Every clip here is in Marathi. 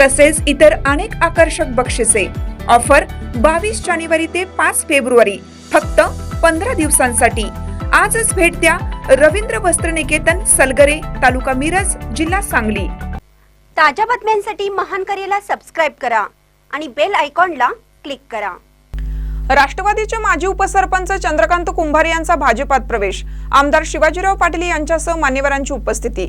तसेच इतर अनेक आकर्षक बक्षिसे. ऑफर बावीस जानेवारी ते पाच फेब्रुवारी फक्त पंधरा दिवसांसाठी. आजच भेट द्या रवींद्र वस्त्र निकेतन सलगरे तालुका मिरज जिल्हा सांगली. ताज्या बातम्यांसाठी महान करेला सबस्क्राईब करा आणि बेल आयकॉनला क्लिक करा. राष्ट्रवादीचे माजी उपसरपंच चंद्रकांत कुंभार यांचा भाजपात प्रवेश. आमदार शिवाजीराव पाटील यांच्यासह मान्यवरांची उपस्थिती.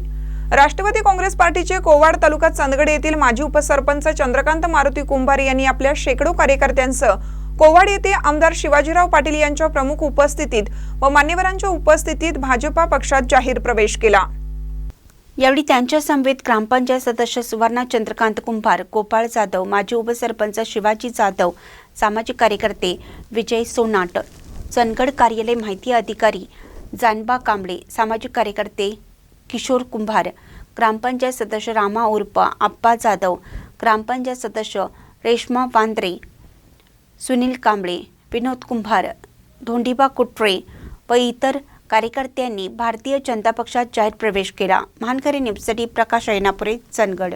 राष्ट्रवादी काँग्रेस पार्टीचे कोवाड तालुका चांदगड येथील माजी उपसरपंच चंद्रकांत मारुती कुंभार यांनी आपल्या शेकडो कार्यकर्त्यांसह कोवाड येथे आमदार शिवाजीराव पाटील यांच्या प्रमुख उपस्थितीत व मान्यवरांच्या उपस्थितीत भाजपा पक्षात जाहीर प्रवेश केला. यावेळी त्यांच्या समवेत ग्रामपंचायत सदस्य सुवर्णा चंद्रकांत कुंभार गोपाळ जाधव माजी उपसरपंच शिवाजी जाधव सामाजिक कार्यकर्ते विजय सोनाट चनगड कार्यालय माहिती अधिकारी जानबा कांबळे सामाजिक कार्यकर्ते किशोर कुंभार ग्रामपंचायत सदस्य रामा उर्फ आप्पा जाधव ग्रामपंचायत सदस्य रेश्मा वांद्रे सुनील कांबळे विनोद कुंभार धोंडीबा कुट्रे व इतर कार्यकर्त्यांनी भारतीय जनता पक्षात जाहीर प्रवेश केला. महानकरी न्यूजसाठी प्रकाश ऐनापुरे चंदगड.